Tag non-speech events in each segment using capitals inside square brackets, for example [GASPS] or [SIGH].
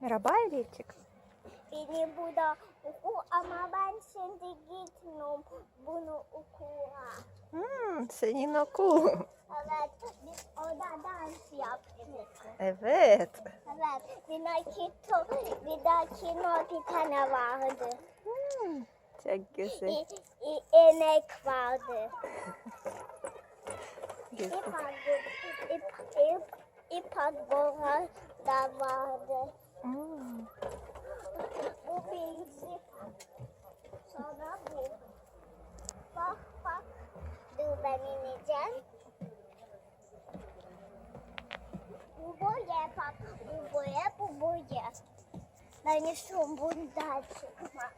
Merhaba Elif'cik. Benim burada oku ama ben şimdi gitmiyorum bunu okula. Hmm, senin okul. Evet, biz orada dans yaptık. Evet. Evet, bir dahaki, bir dahaki bir tane vardı. Hmm, çok güzel. İ, i, inek vardı. İp vardı, ip, ip, ip da vardı. Hmm, Bu birinci. Sonra bu. Bak bak. Dur ben ineceğim. Bu boya bak. Bu boya bu boya. Ben istiyorum bundan çıkmak.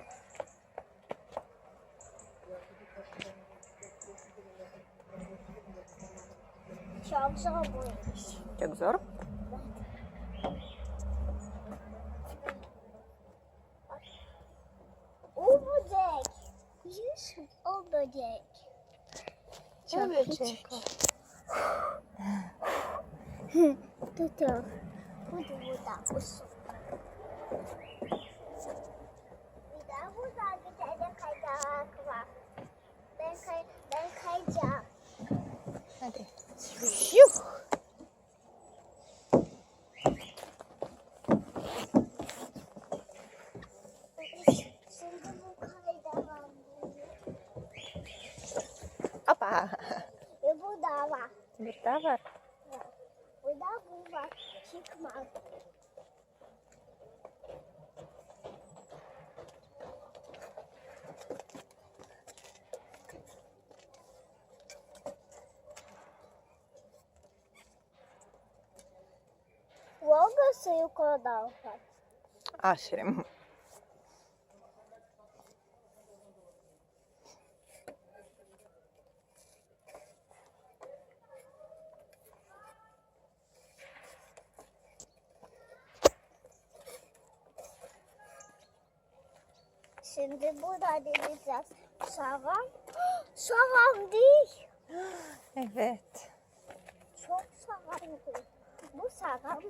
Çok zor bu iş. çok zor. O böcek. Çok Evet, küçük. [LAUGHS] Tutuyor. Bu da burada. Bu su. Bir de burada bir tane kaydırak var. Ben, kay ben kayacağım. Hadi. Yuh. Şimdi bu kaydırak Hoppa. Ve bu da var. Bir daha var. Bu da bu var. Çıkmaz. Logası yukarıdan var. Aferin. Şimdi burada deneyeceğiz. Şaram. [GASPS] Şaram değil. [GASPS] Evet. Çok şaram değil. Bu şaram.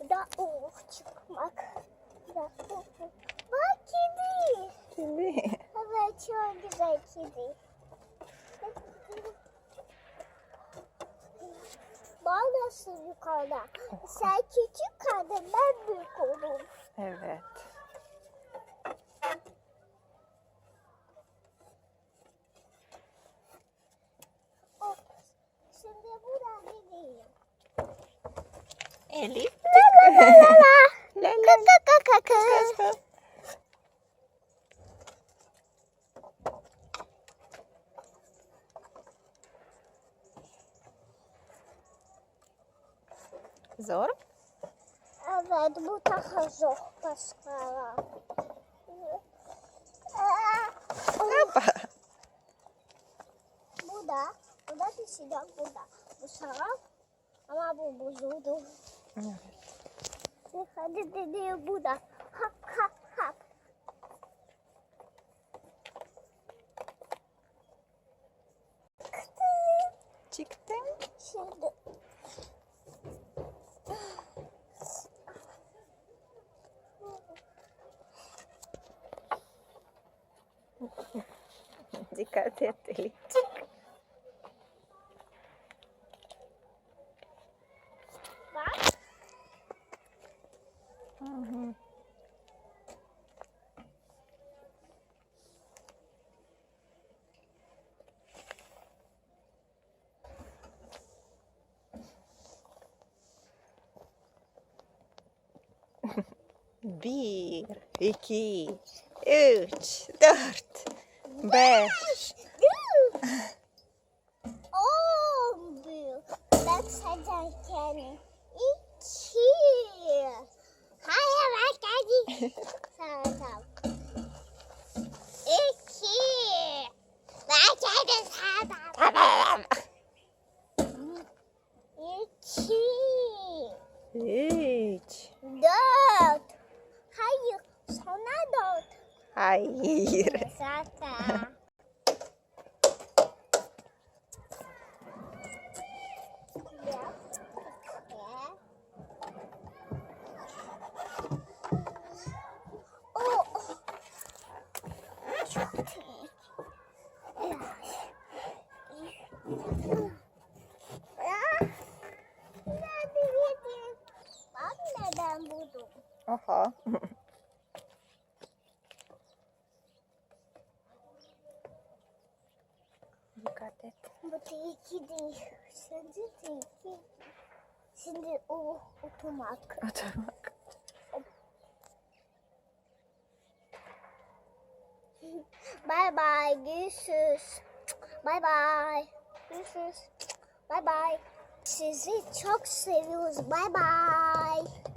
Bu da oh çıkmak. Da oh. Bak kedi. Şimdi Evet çok güzel kedi. Bal nasıl yukarıda? Sen küçük kaldın ben büyük oldum. evet. Oh. Şimdi burada ne diyeyim? Elif. La la la. Kaka kaka. Zor. Evet bu daha zor başkalar. Hoppa. Bu da, bu da pişecek bu da. Bu şarap ama bu bozuldu. Evet. Hadi dedi bu da. Hap hap hap. Çıktın. Şimdi Dikkat et Elif. Bir, iki, üç, dört, beş. On büyük. Ben sacarken iki. Hayır bak hadi. Tamam tamam. İki. Ben. Tamam. İki. Üç. Dört. Hayır. Zaten. Aha. [LAUGHS] Dikkat et. Bu tilki değil. Şimdi tilki. Şimdi o oturmak. Oturmak. Bye bye. Görüşürüz. Bye bye. Görüşürüz. Bye bye. Sizi çok seviyoruz. Bye bye.